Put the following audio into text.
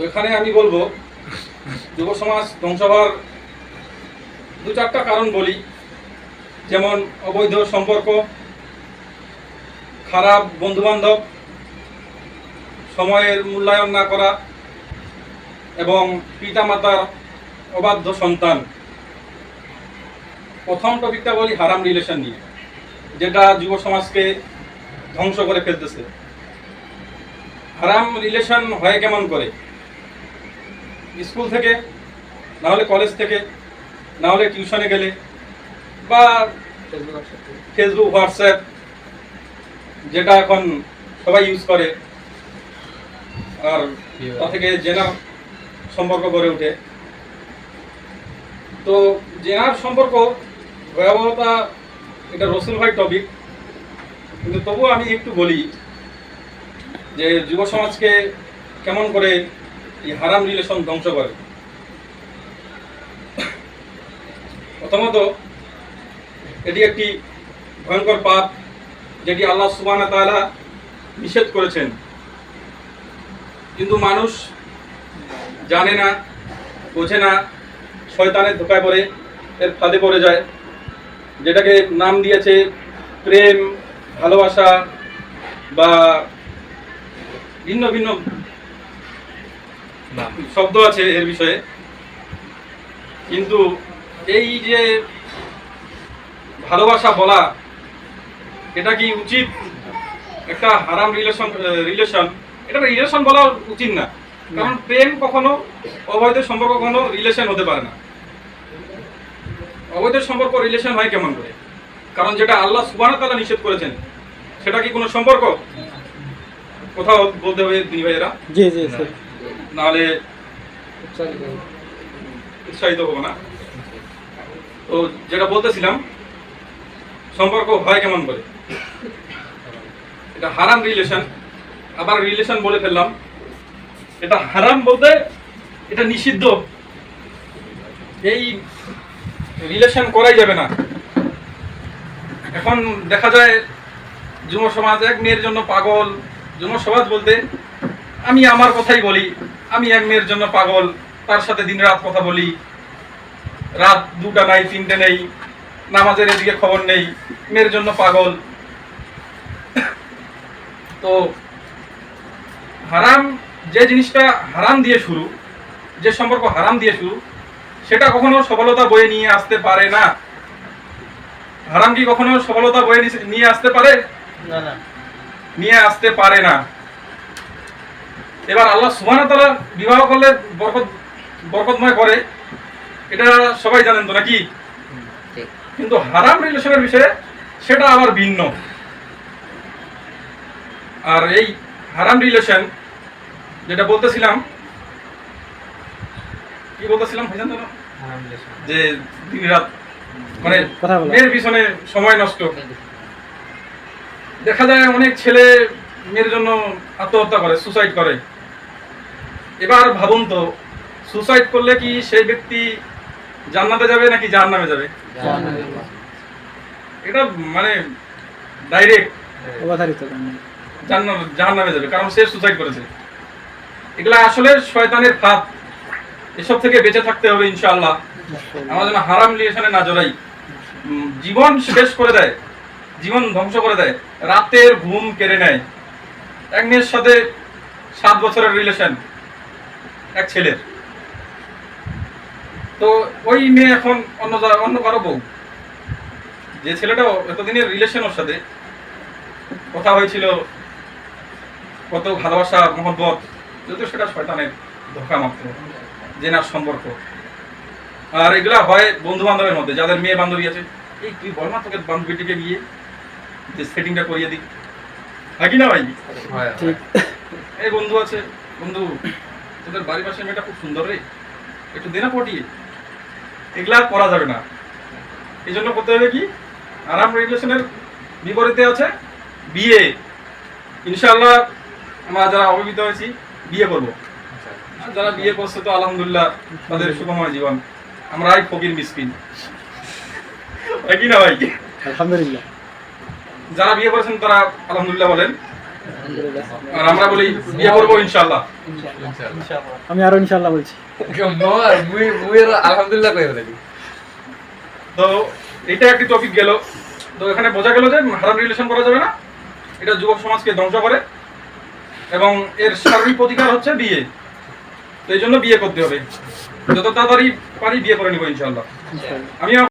তো এখানে আমি বলব, যুব সমাজ ধ্বংস হওয়ার দু চারটা কারণ বলি। যেমন অবৈধ সম্পর্ক, খারাপ বন্ধুবান্ধব, সময়ের মূল্যায়ন না করা এবং পিতামাতার অবাধ্য সন্তান। প্রথম টপিকটা বলি হারাম রিলেশন নিয়ে, যেটা যুব সমাজকে ধ্বংস করে ফেলতেছে। হারাম রিলেশন হয় কেমন করে? স্কুল থেকে না হলে কলেজ থেকে না হলে টিউশনে গেলে, বা ফেসবুক হোয়াটসঅ্যাপ যেটা এখন সবাই ইউজ করে, আর তা থেকে জেনার সম্পর্ক গড়ে ওঠে। তো জেনার সম্পর্ক ভয়াবহতা, এটা রসুল ভাই টপিক কিন্তু তবুও আমি একটু বলি যে যুব সমাজকে কেমন করে এই হারাম রিলেশন ধ্বংস করে। প্রথমত, এটি একটি ভয়ঙ্কর পাপ যেটি আল্লাহ সুবাহ তাআলা নিষেধ করেছেন। কিন্তু মানুষ জানে না, বোঝে না, শয়তানের ধোকায় পড়ে, এর ফাঁদে পড়ে যায়। যেটাকে নাম দিয়েছে প্রেম, ভালোবাসা বা ভিন্ন ভিন্ন শব্দ আছে এর বিষয়ে। কিন্তু এই যে ভালোবাসা বলা, এটা কি উচিত? একটা হারাম রিলেশন রিলেশন এটা রিলেশন বলা উচিত না। কারণ প্রেম কখনো অবৈধ সম্পর্ক কখনো রিলেশন হতে পারে না। অবৈধ সম্পর্ক রিলেশন হয় কেমন করে? কারণ যেটা আল্লাহ সুবাহ তালা নিষেধ করেছেন, সেটা কি কোনো সম্পর্ক? কোথাও বলতে হবে দুই ভাইয়েরা? জি জি নাহলে উৎসাহিত হব। না। তো যেটা বলতেছিলাম সম্পর্ক হয় কেমন করে? এটা হারাম রিলেশন আবার রিলেশন বলে ফেললাম। এটা হারাম বলতে এটা নিষিদ্ধ। এই রিলেশন করাই যাবে না। এখন দেখা যায় যুব সমাজ এক মেয়ের জন্য পাগল যুব সমাজ বলতে আমি আমার কথাই বলি। আমি এক মেয়ের জন্য পাগল তার সাথে দিন রাত কথা বলি। রাত দুটা নাই তিনটে নেই নামাজের এদিকে খবর নেই মেয়ের জন্য পাগল। তো হারাম যে জিনিসটা হারাম দিয়ে শুরু যে সম্পর্ক হারাম দিয়ে শুরু সেটা কখনো সফলতা বয়ে নিয়ে আসতে পারে না। হারাম কি কখনো সফলতা বয়ে নিয়ে- আসতে পারে? না না। নিয়ে আসতে পারে না। এবার আল্লাহ সুবহানাহু ওয়া তাআলা বিবাহ করলে বরকত বরকতময় করে। এটা সবাই জানেন তো নাকি? কিন্তু হারাম রিলেশনের বিষয়ে সেটা আবার ভিন্ন। আর এই হারাম রিলেশন যেটা বলতেছিলাম কি বলতেছিলাম ভাইজান যে দিন রাত মানে মেয়ের পিছনে সময় নষ্ট। দেখা যায় অনেক ছেলে মেয়ের জন্য আত্মহত্যা করে সুসাইড করে। এবার ভাবুন তো সুসাইড করলে কি সেই ব্যক্তি জান্নাতে যাবে নাকি জাহান্নামে যাবে? এটা মানে ডাইরেক্ট। জাহান্নামে যাবে কারণ সে সুসাইড করেছে। এগুলা আসলে শয়তানের ফাঁদ এসব থেকে বেঁচে থাকতে হবে ইনশাআল্লাহ। আমরা যেন হারাম রিলেশনে না জড়াই জীবন শেষ করে দেয়। জীবন ধ্বংস করে দেয়। রাতের ঘুম কেড়ে নেয়। এক মেয়ের সাথে সাত বছরের রিলেশন এক ছেলের। তো ওই মেয়ে এখন অন্য অন্য কারও বউ। যে ছেলেটা এতদিনের রিলেশন ওর সাথে কথা হয়েছিল কত ভালোবাসা মহব্বত যদিও সেটা শয়তানের ধোকা মাত্র জেনার সম্পর্ক। আর এগুলা হয় বন্ধু বান্ধবের মধ্যে যাদের মেয়ে বান্ধবী আছে। এই তুই বল না তোকে বান্ধবীটিকে গিয়ে যে সেটিংটা করিয়ে দিই। হয় কি না ভাই? এই বন্ধু আছে বন্ধু তোদের বাড়ির পাশে মেয়েটা খুব সুন্দর রে। একটু দে না পটিয়ে এগুলা আর করা যাবে না। এই জন্য করতে হবে কি? আরাম রিলেশনের বিপরীতে আছে বিয়ে। ইনশাআল্লাহ আমরা যারা অবহিত হয়েছি বিয়ে করব। যারা বিয়ে করছে তো আলহামদুলিল্লাহ তাদের সুখময় জীবন। আমরা আমরাই ফকির মিসকিন। কি না ভাই? আলহামদুলিল্লাহ। যারা বিয়ে করেছেন তারা আলহামদুলিল্লাহ বলেন। আর আমরা বলি বিয়ে করব ইনশাল্লাহ আমি আরও ইনশাল্লাহ বলছি। আলহামদুলিল্লাহ তো এটা একটি টপিক গেল। তো এখানে বোঝা গেল যে হারাম রিলেশন করা যাবে না। এটা যুবক সমাজকে ধ্বংস করে। এবং এর সার্বিক প্রতিকার হচ্ছে বিয়ে। তো এই জন্য বিয়ে করতে হবে। যত তাড়াতাড়ি পারি বিয়ে করে নিবো ইনশাল্লাহ আমি